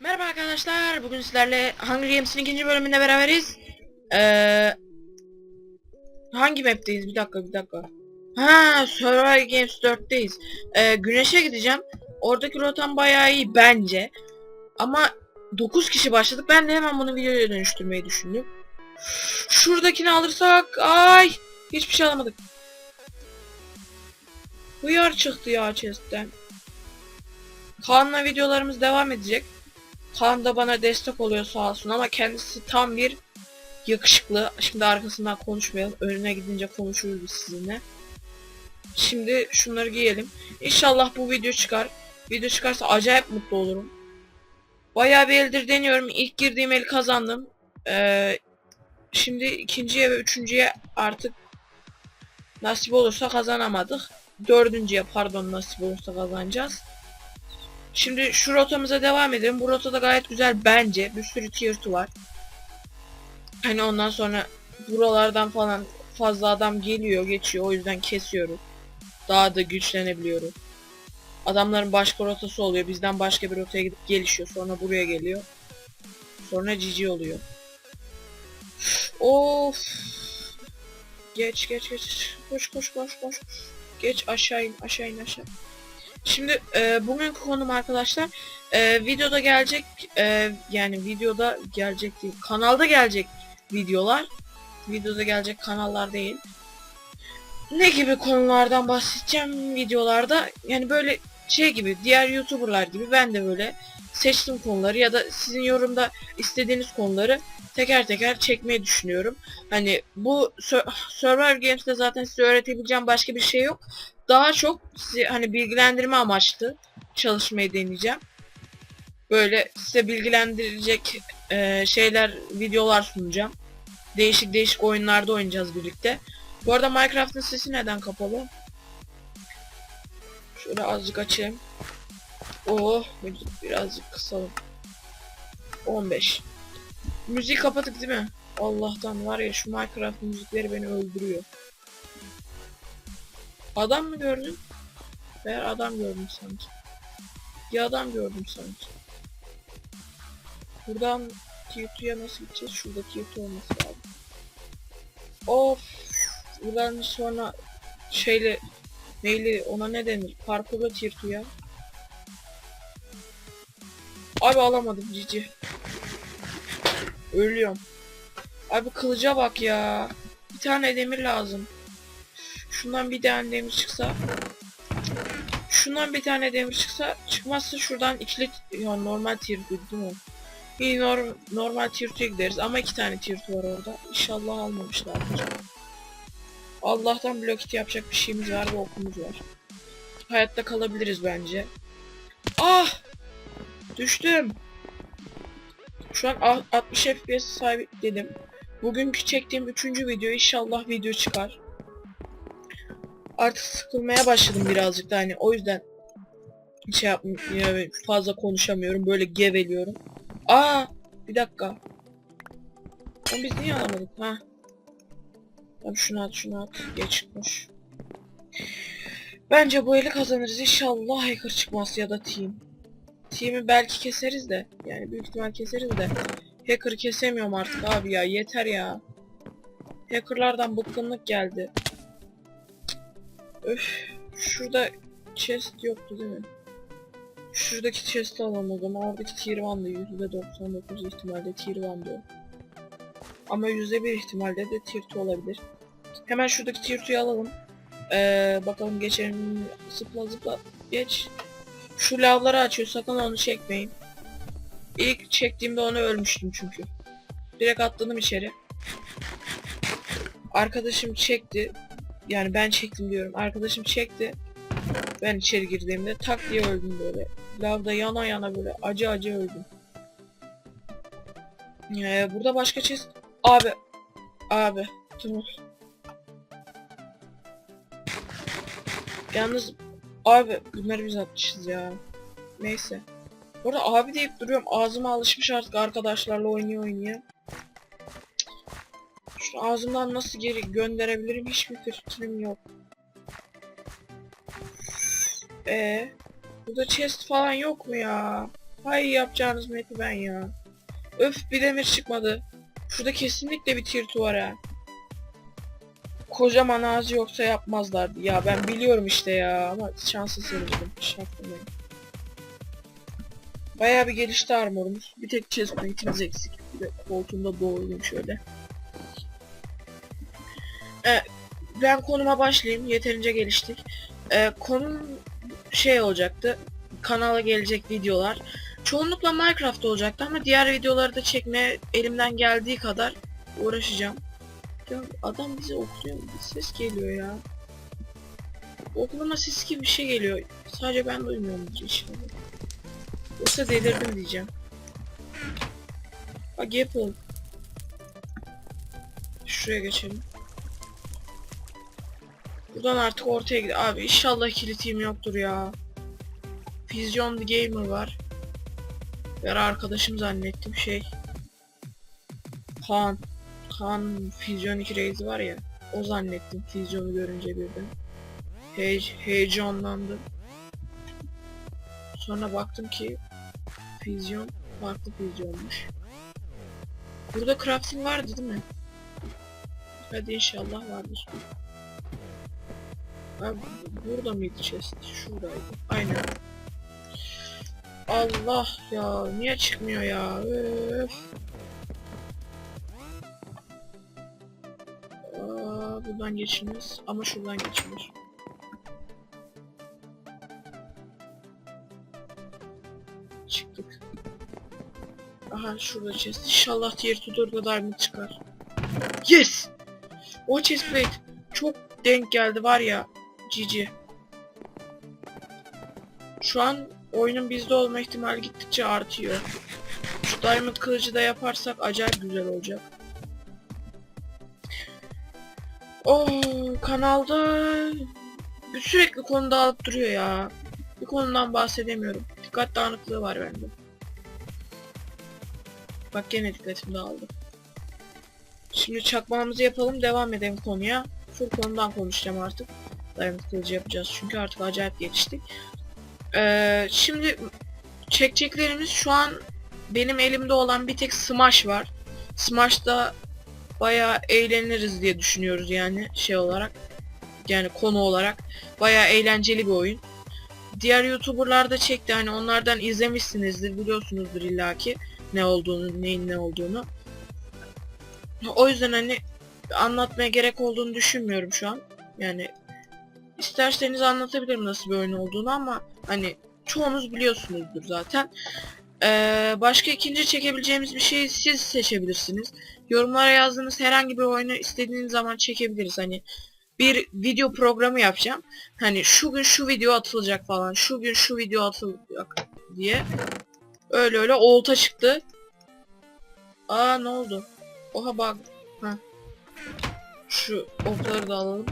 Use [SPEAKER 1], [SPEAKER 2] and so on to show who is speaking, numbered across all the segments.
[SPEAKER 1] Merhaba arkadaşlar. Bugün sizlerle Hunger Games'in ikinci bölümünde beraberiz. Ee, hangi map'teyiz? Bir dakika, bir dakika. Ha, Survival Games 4'teyiz. Ee, güneşe gideceğim. Oradaki rotam bayağı iyi bence. Ama 9 kişi başladık. Ben de hemen bunu videoya dönüştürmeyi düşündüm. Şuradakini alırsak ay hiçbir şey alamadık. Hıyar çıktı ya chest'ten. Kaan'la videolarımız devam edecek. Kaan da bana destek oluyor sağ olsun ama kendisi tam bir yakışıklı. Şimdi arkasından konuşmayalım. Önüne gidince konuşuruz biz sizinle. Şimdi şunları giyelim. İnşallah bu video çıkar. Video çıkarsa acayip mutlu olurum. Bayağı bir eldir deniyorum. İlk girdiğim el kazandım. Ee, şimdi ikinciye ve üçüncüye artık nasip olursa kazanamadık. Dördüncüye pardon nasip olursa kazanacağız. Şimdi şu rotamıza devam edelim. Bu rota da gayet güzel bence. Bir sürü tier 2 var. Hani ondan sonra buralardan falan fazla adam geliyor, geçiyor. O yüzden kesiyoruz. Daha da güçlenebiliyoruz. Adamların başka rotası oluyor. Bizden başka bir rotaya gidip gelişiyor. Sonra buraya geliyor. Sonra GG oluyor. Of. Geç geç geç. Koş koş koş koş. Geç aşağı in aşağı in aşağı. Şimdi e, bugünkü konum arkadaşlar e, videoda gelecek e, yani videoda gelecek değil kanalda gelecek videolar videoda gelecek kanallar değil ne gibi konulardan bahsedeceğim videolarda yani böyle şey gibi diğer youtuberlar gibi ben de böyle seçtiğim konuları ya da sizin yorumda istediğiniz konuları teker teker çekmeyi düşünüyorum. Hani bu Sur- Survivor Games'te zaten size öğretebileceğim başka bir şey yok. Daha çok sizi hani bilgilendirme amaçlı çalışmayı deneyeceğim. Böyle size bilgilendirecek e, şeyler, videolar sunacağım. Değişik değişik oyunlarda oynayacağız birlikte. Bu arada Minecraft'ın sesi neden kapalı? Şöyle azıcık açayım. Oh, birazcık kısalım. 15. Müziği kapattık değil mi? Allah'tan var ya şu Minecraft müzikleri beni öldürüyor. Adam mı gördün? Veya adam gördüm sanki. Bir adam gördüm sanki. Buradan Tiyotu'ya nasıl gideceğiz? Şurada Tiyotu olması lazım. Of. Buradan sonra şeyle neyli ona ne denir? Parkurda Tiyotu'ya. Abi alamadım cici. Ölüyorum. Abi kılıca bak ya. Bir tane demir lazım. Şundan bir tane demir çıksa. Şundan bir tane demir çıksa. Çıkmazsa şuradan ikili ya normal tier 2 değil mi? İyi norm, normal tier 2'ye gideriz ama iki tane tier 2 var orada. İnşallah almamışlardır. Allah'tan blok it yapacak bir şeyimiz var ve okumuz var. Hayatta kalabiliriz bence. Ah! Düştüm. Şu an a- 60 FPS sahip dedim. Bugünkü çektiğim üçüncü video inşallah video çıkar. Artık sıkılmaya başladım birazcık da hani o yüzden şey yapmıyorum fazla konuşamıyorum böyle geveliyorum. Aa bir dakika. Ama biz niye alamadık ha? Tamam şunu at şunu at. Geç. Bence bu eli kazanırız inşallah hacker çıkmaz ya da team. Team'i belki keseriz de. Yani büyük ihtimal keseriz de. Hacker kesemiyorum artık abi ya yeter ya. Hackerlardan bıkkınlık geldi. Öf. Şurada chest yoktu değil mi? Şuradaki chest'i alalım o zaman. Oradaki tier 1'dı. %99 ihtimalle tier 1'dı. Ama %1 ihtimalle de tier 2 olabilir. Hemen şuradaki tier 2'yi alalım. Ee, bakalım geçelim. Zıpla zıpla. Geç. Şu lavları açıyor. Sakın onu çekmeyin. İlk çektiğimde onu ölmüştüm çünkü. Direkt atladım içeri. Arkadaşım çekti. Yani ben çektim diyorum. Arkadaşım çekti. Ben içeri girdiğimde tak diye öldüm böyle. Lavda yana yana böyle acı acı öldüm. Ee, burada başka chest... Abi. Abi. Dur. Yalnız abi bunları biz atmışız ya. Neyse. Burada abi deyip duruyorum. Ağzıma alışmış artık arkadaşlarla oynuyor oynuyor. Şu Ağzımdan nasıl geri gönderebilirim hiçbir fikrim yok. Ee, burada chest falan yok mu ya? Hay yapacağınız map'i ben ya. Öf bir demir çıkmadı. Şurada kesinlikle bir tier var ha. Kocaman ağzı yoksa yapmazlardı. Ya ben biliyorum işte ya ama şansı sırrım. Şaftım Bayağı bir gelişti armorumuz. Bir tek chest plate'imiz eksik. Bir de koltuğumda doğruyum şöyle. Ee, ben konuma başlayayım. Yeterince geliştik. Ee, konum şey olacaktı. Kanala gelecek videolar. Çoğunlukla Minecraft olacaktı ama diğer videoları da çekmeye elimden geldiği kadar uğraşacağım. Ya adam bizi okluyor? Bir ses geliyor ya. Oklama sesi gibi bir şey geliyor. Sadece ben duymuyorum inşallah. Yoksa delirdim diyeceğim. Bak Apple. Şuraya geçelim. Buradan artık ortaya gidiyor. Abi inşallah kilitim yoktur ya. Vision the Gamer var. Ben arkadaşım zannettim şey. Kaan. Kaan Fusion 2 Reis var ya. O zannettim Fusion'u görünce birden. Hey heyecanlandım. Sonra baktım ki Fusion farklı Fusion'muş. Burada crafting vardı değil mi? Hadi inşallah vardır. Abi burada mıydı chest? Şuradaydı. Aynen. Allah ya niye çıkmıyor ya? Öf. Buradan geçilmez ama şuradan geçilir. Çıktık. Aha şurada chest. İnşallah tier 4'da diamond çıkar. Yes! O chest plate çok denk geldi var ya. GG. Şu an oyunun bizde olma ihtimali gittikçe artıyor. Şu diamond kılıcı da yaparsak acayip güzel olacak. Oh kanalda sürekli konu dağılıp duruyor ya. Bir konudan bahsedemiyorum. Dikkat dağınıklığı var bende. Bak gene dikkatim dağıldı. Şimdi çakmağımızı yapalım devam edelim konuya. Full konudan konuşacağım artık. Kılıcı yapacağız çünkü artık acayip geliştik. Ee, şimdi çekeceklerimiz şu an benim elimde olan bir tek Smash var. Smash'ta bayağı eğleniriz diye düşünüyoruz yani şey olarak. Yani konu olarak. Bayağı eğlenceli bir oyun. Diğer YouTuber'lar da çekti hani onlardan izlemişsinizdir biliyorsunuzdur illaki ne olduğunu, neyin ne olduğunu. O yüzden hani anlatmaya gerek olduğunu düşünmüyorum şu an. Yani isterseniz anlatabilirim nasıl bir oyun olduğunu ama hani çoğunuz biliyorsunuzdur zaten. Ee, başka ikinci çekebileceğimiz bir şeyi siz seçebilirsiniz. Yorumlara yazdığınız herhangi bir oyunu istediğiniz zaman çekebiliriz. Hani bir video programı yapacağım. Hani şu gün şu video atılacak falan. Şu gün şu video atılacak diye. Öyle öyle olta çıktı. Aa ne oldu? Oha bak. Ha. Şu okları da alalım.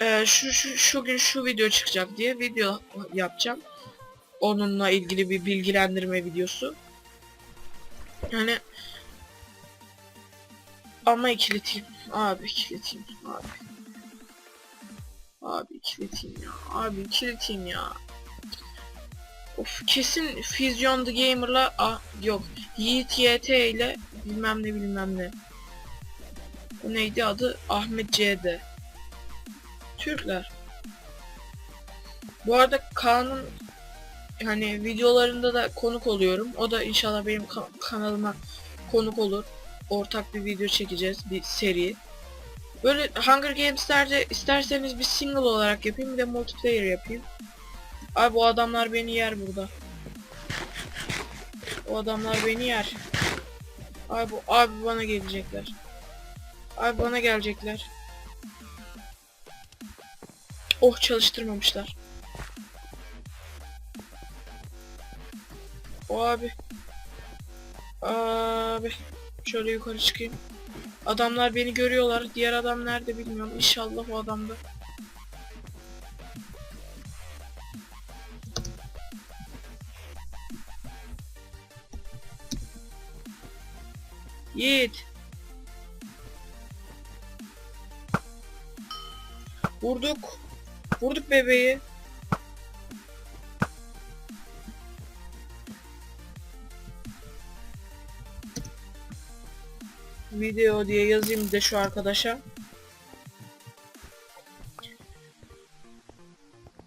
[SPEAKER 1] Ee, şu, şu, şu gün şu video çıkacak diye video yapacağım. Onunla ilgili bir bilgilendirme videosu. Yani ama ikileteyim. Abi ikileteyim. Abi. Abi ikileteyim ya. Abi ikileteyim ya. Of kesin Fusion the Gamer'la ah yok. Yiğit YT ile bilmem ne bilmem ne. Bu neydi adı? Ahmet C'de. Türkler. Bu arada Kaan'ın hani videolarında da konuk oluyorum. O da inşallah benim ka kanalıma konuk olur. Ortak bir video çekeceğiz. Bir seri. Böyle Hunger Games'lerde isterseniz bir single olarak yapayım bir de multiplayer yapayım. Abi bu adamlar beni yer burada. O adamlar beni yer. Abi abi bana gelecekler. Abi bana gelecekler. Oh çalıştırmamışlar. O abi. Abi. Şöyle yukarı çıkayım. Adamlar beni görüyorlar. Diğer adam nerede bilmiyorum. İnşallah o adamda. Yiğit. Vurduk. Vurduk bebeği. Video diye yazayım de şu arkadaşa.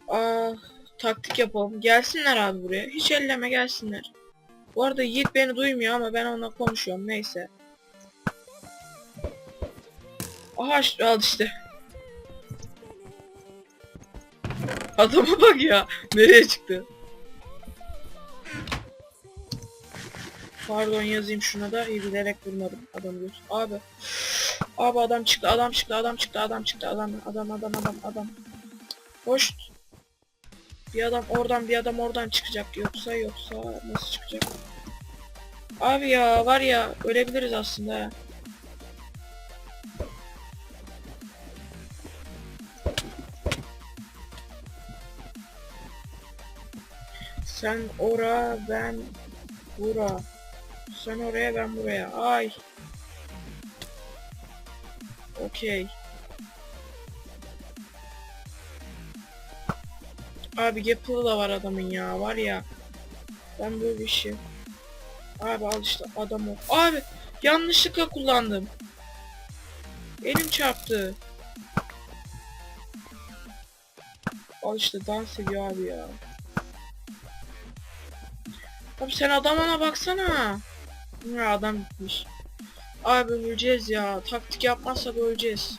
[SPEAKER 1] Aa, taktik yapalım. Gelsinler abi buraya. Hiç elleme gelsinler. Bu arada Yiğit beni duymuyor ama ben onunla konuşuyorum. Neyse. Aha al işte. Adama bak ya. Nereye çıktı? Pardon yazayım şuna da iyi bilerek vurmadım adam diyor. Abi. Abi adam çıktı adam çıktı adam çıktı adam çıktı adam adam adam adam adam. Hoş. Bir adam oradan bir adam oradan çıkacak yoksa yoksa nasıl çıkacak? Abi ya var ya ölebiliriz aslında. Sen ora ben bura. Sen oraya ben buraya. Ay. Okey. Abi Gapple'ı da var adamın ya. Var ya. Ben böyle bir şey. Abi al işte adam o. Abi yanlışlıkla kullandım. Elim çarptı. Al işte dans ediyor abi ya. Abi sen adamına baksana. Ya adam gitmiş. Abi öleceğiz ya. Taktik yapmazsak öleceğiz.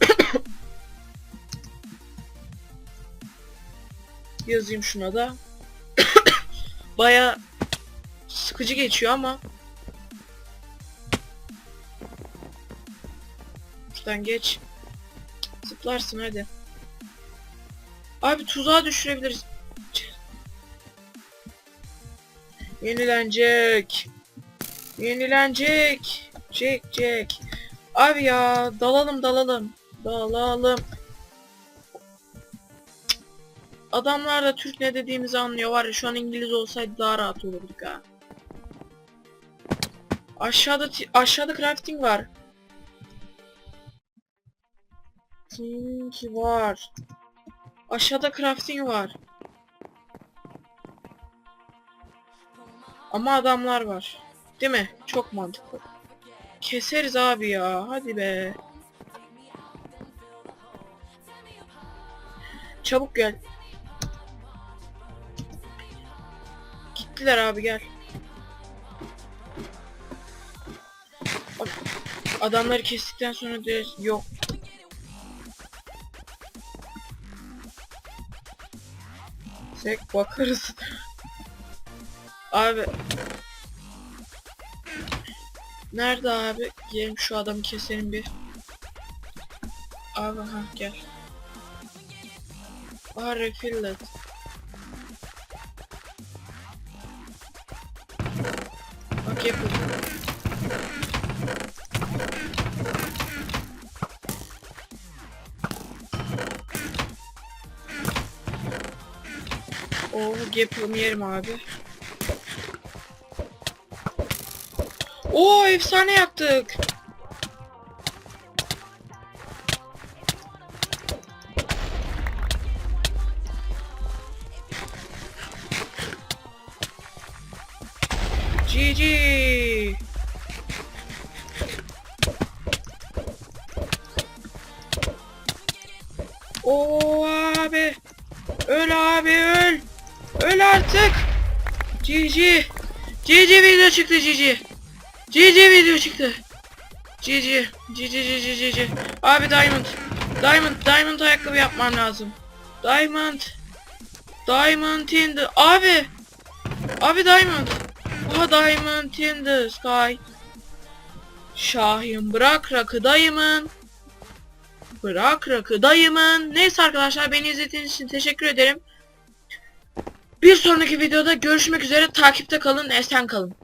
[SPEAKER 1] Yazayım şuna da. Baya sıkıcı geçiyor ama Şuradan geç. Zıplarsın hadi. Abi tuzağa düşürebiliriz. Yenilenecek. Yenilenecek. Jack Jack. Abi ya dalalım dalalım. Dalalım. Adamlar da Türk ne dediğimizi anlıyor var ya şu an İngiliz olsaydı daha rahat olurduk ha. Aşağıda aşağıda crafting var. Crafting var. Aşağıda crafting var. Ama adamlar var. Değil mi? Çok mantıklı. Keseriz abi ya. Hadi be. Çabuk gel. Gittiler abi gel. Adamları kestikten sonra de yok. Tek bakarız. Abi. Nerede abi? Gelin şu adamı keselim bir. Abi ha gel. Aha refillet. Bak yapalım. Oo yapalım yerim abi. Oo efsane yaptık. GG. GG. GG video çıktı GG. GG video çıktı. GG. GG GG GG. Abi Diamond. Diamond. Diamond ayakkabı yapmam lazım. Diamond. Diamond in the... Abi. Abi Diamond. Aha Diamond in the sky. Şahin bırak rakı Diamond. Bırak rakı Diamond. Neyse arkadaşlar beni izlediğiniz için teşekkür ederim. Bir sonraki videoda görüşmek üzere. Takipte kalın, esen kalın.